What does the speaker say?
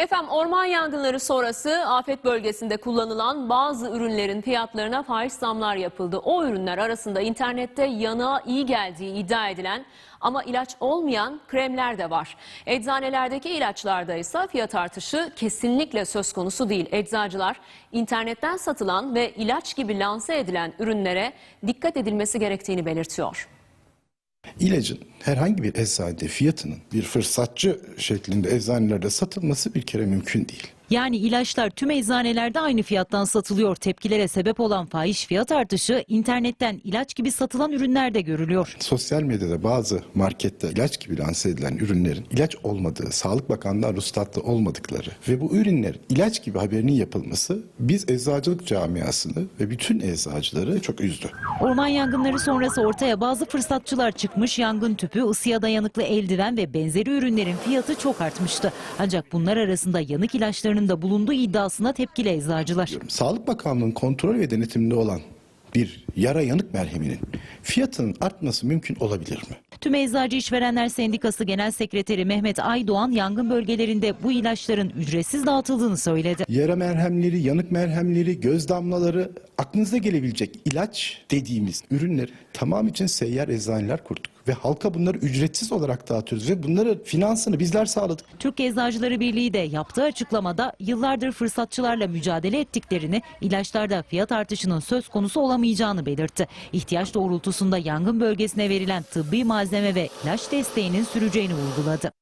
Efendim orman yangınları sonrası afet bölgesinde kullanılan bazı ürünlerin fiyatlarına faiz zamlar yapıldı. O ürünler arasında internette yanığa iyi geldiği iddia edilen ama ilaç olmayan kremler de var. Eczanelerdeki ilaçlarda ise fiyat artışı kesinlikle söz konusu değil. Eczacılar internetten satılan ve ilaç gibi lanse edilen ürünlere dikkat edilmesi gerektiğini belirtiyor. İlacın herhangi bir eczanede fiyatının bir fırsatçı şeklinde eczanelerde satılması bir kere mümkün değil. Yani ilaçlar tüm eczanelerde aynı fiyattan satılıyor. Tepkilere sebep olan fahiş fiyat artışı internetten ilaç gibi satılan ürünlerde görülüyor. Sosyal medyada bazı markette ilaç gibi lanse edilen ürünlerin ilaç olmadığı, Sağlık Bakanlığı ruhsatlı olmadıkları ve bu ürünlerin ilaç gibi haberinin yapılması biz eczacılık camiasını ve bütün eczacıları çok üzdü. Orman yangınları sonrası ortaya bazı fırsatçılar çıkmış. Yangın tüpü, ısıya dayanıklı eldiven ve benzeri ürünlerin fiyatı çok artmıştı. Ancak bunlar arasında yanık ilaçlarının da bulunduğu iddiasına tepkili eczacılar. Sağlık Bakanlığı'nın kontrol ve denetiminde olan bir yara yanık merheminin fiyatının artması mümkün olabilir mi? Tüm Eczacı İşverenler Sendikası Genel Sekreteri Mehmet Aydoğan yangın bölgelerinde bu ilaçların ücretsiz dağıtıldığını söyledi. Yara merhemleri, yanık merhemleri, göz damlaları, aklınıza gelebilecek ilaç dediğimiz ürünleri tamam için seyyar eczaneler kurduk. Ve halka bunları ücretsiz olarak dağıtıyoruz ve bunları finansını bizler sağladık. Türk Eczacıları Birliği de yaptığı açıklamada yıllardır fırsatçılarla mücadele ettiklerini, ilaçlarda fiyat artışının söz konusu olamayacağını belirtti. İhtiyaç doğrultusunda yangın bölgesine verilen tıbbi malzeme ve ilaç desteğinin süreceğini vurguladı.